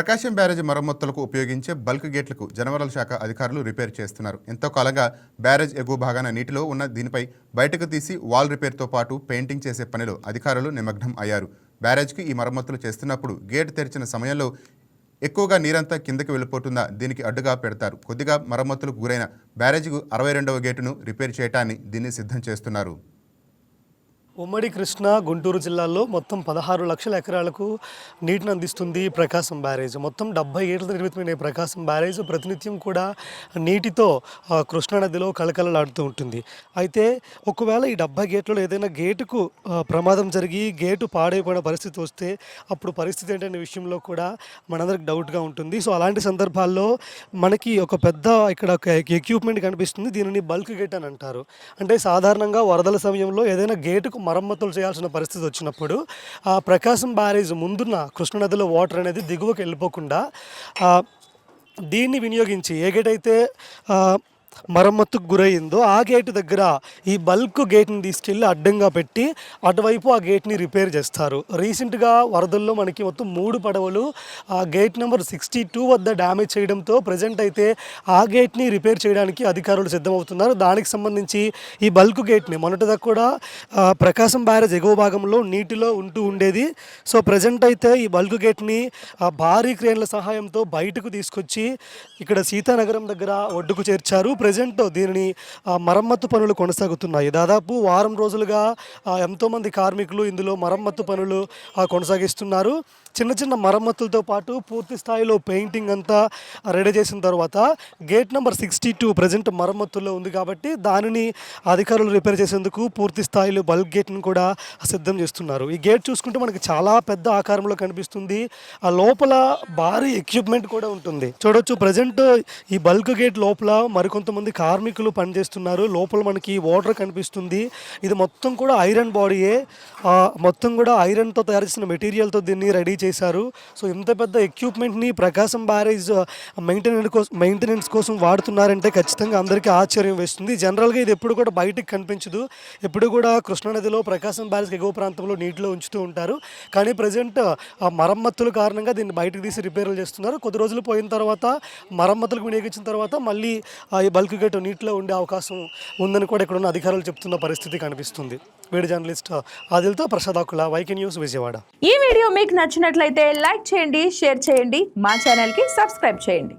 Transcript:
ప్రకాశం barrage మరమ్మతులకు ఉపయోగించే bulk గేట్లకు జనవరాల శాఖ అధికారులు రిపేర్ చేస్తున్నారు. ఎంతో కాలంగా బ్యారేజ్ ఎగువ భాగాన నీటిలో ఉన్న దీనిపై బయటకు తీసి వాల్ రిపేర్తో పాటు పెయింటింగ్ చేసే పనిలో అధికారులు నిమగ్నం అయ్యారు. బ్యారేజ్కి ఈ మరమ్మతులు చేస్తున్నప్పుడు గేట్ తెరిచిన సమయంలో ఎక్కువగా నీరంతా కిందకి వెళ్ళిపోతుందా దీనికి అడ్డుగా పెడతారు. కొద్దిగా మరమ్మతులకు గురైన బ్యారేజ్కు అరవై రెండవ గేటును రిపేర్ చేయటాన్ని దీన్ని సిద్ధం చేస్తున్నారు. ఉమ్మడి కృష్ణా గుంటూరు జిల్లాల్లో మొత్తం పదహారు లక్షల ఎకరాలకు నీటిని అందిస్తుంది ప్రకాశం బ్యారేజ్. మొత్తం డెబ్బై ఏళ్ళతో నిర్మితమైన ప్రకాశం బ్యారేజ్. ప్రతినిత్యం కూడా నీటితో కృష్ణానదిలో కృష్ణా నదిలో కలకలలాడుతూ ఉంటుంది. అయితే ఒకవేళ ఈ డెబ్బై గేట్లలో ఏదైనా గేటుకు ప్రమాదం జరిగి గేటు పాడైపోయిన పరిస్థితి వస్తే అప్పుడు పరిస్థితి ఏంటనే విషయంలో కూడా మనందరికి డౌట్గా ఉంటుంది. సో అలాంటి సందర్భాల్లో మనకి ఒక పెద్ద ఇక్కడ ఒక ఎక్విప్మెంట్ కనిపిస్తుంది. దీనిని బల్క్ గేట్ అని అంటారు. అంటే సాధారణంగా వరదల సమయంలో ఏదైనా గేటుకు మరమ్మతులు చేయాల్సిన పరిస్థితి వచ్చినప్పుడు ఆ ప్రకాశం బ్యారేజ్ ముందున్న కృష్ణనదిలో వాటర్ అనేది దిగువకు వెళ్ళిపోకుండా దీన్ని వినియోగించి ఏగటైతే మరమ్మతుకు గురయిందో ఆ గేటు దగ్గర ఈ బల్క్ గేట్ని తీసుకెళ్ళి అడ్డంగా పెట్టి అటువైపు ఆ గేట్ని రిపేర్ చేస్తారు. రీసెంట్గా వరదల్లో మనకి మొత్తం మూడు పడవలు ఆ గేట్ నెంబర్ సిక్స్టీ టూ వద్ద డ్యామేజ్ చేయడంతో ప్రజెంట్ అయితే ఆ గేట్ని రిపేర్ చేయడానికి అధికారులు సిద్ధమవుతున్నారు. దానికి సంబంధించి ఈ బల్క్ గేట్ని మొన్నటిదా కూడా ప్రకాశం బ్యారేజ్ ఎగువ భాగంలో నీటిలో ఉంటూ ఉండేది. సో ప్రజెంట్ అయితే ఈ బల్క్ గేట్ని భారీ క్రేన్ల సహాయంతో బయటకు తీసుకొచ్చి ఇక్కడ సీతానగరం దగ్గర ఒడ్డుకు చేర్చారు. ప్రజెంట్ దీనిని మరమ్మత్తు పనులు కొనసాగుతున్నాయి. దాదాపు వారం రోజులుగా ఎంతోమంది కార్మికులు ఇందులో మరమ్మత్తు పనులు కొనసాగిస్తున్నారు. చిన్న చిన్న మరమ్మతులతో పాటు పూర్తి స్థాయిలో పెయింటింగ్ అంతా రెడీ చేసిన తర్వాత gate number sixty two present మరమ్మతుల్లో ఉంది కాబట్టి దానిని అధికారులు రిపేర్ చేసేందుకు పూర్తి స్థాయిలో బల్క్ గేట్ని కూడా సిద్ధం చేస్తున్నారు. ఈ గేట్ చూసుకుంటే మనకి చాలా పెద్ద ఆకారంలో కనిపిస్తుంది. ఆ లోపల భారీ ఎక్విప్మెంట్ కూడా ఉంటుంది. చూడొచ్చు ప్రజెంట్ ఈ బల్క్ గేట్ లోపల మరికొంతమంది కార్మికులు పనిచేస్తున్నారు. లోపల మనకి వాటర్ కనిపిస్తుంది. ఇది మొత్తం కూడా ఐరన్ బాడీయే మొత్తం కూడా ఐరన్తో తయారు చేసిన మెటీరియల్తో దీన్ని రెడీ చేశారు. సో ఇంత పెద్ద ఎక్విప్మెంట్ని ప్రకాశం బ్యారేజ్ మెయింటెనెన్స్ కోసం మెయింటెనెన్స్ కోసం వాడుతున్నారంటే ఖచ్చితంగా అందరికీ ఆశ్చర్యం వేస్తుంది. జనరల్గా ఇది ఎప్పుడు కూడా బయటికి కనిపించదు. ఎప్పుడు కూడా కృష్ణానదిలో ప్రకాశం బ్యారేజ్ ఎగువ ప్రాంతంలో నీటిలో ఉంచుతూ ఉంటారు. కానీ ప్రజెంట్ ఆ మరమ్మతుల కారణంగా దీన్ని బయటకు తీసి రిపేర్లు చేస్తున్నారు. కొద్ది రోజులు పోయిన తర్వాత మరమ్మతులకు వినియోగించిన తర్వాత మళ్ళీ ఆ ఈ బల్క్ గేట్ నీటిలో ఉండే అవకాశం ఉందని కూడా ఇక్కడ ఉన్న అధికారులు చెప్తున్న పరిస్థితి కనిపిస్తుంది. వేడి జర్నలిస్ట్ ఆదిల్తో ప్రసాద్ ఆకుల వైకే న్యూస్ విజయవాడ. ఈ వీడియో మీకు నచ్చినట్లయితే లైక్ చేయండి షేర్ చేయండి మా ఛానల్కి సబ్స్క్రైబ్ చేయండి.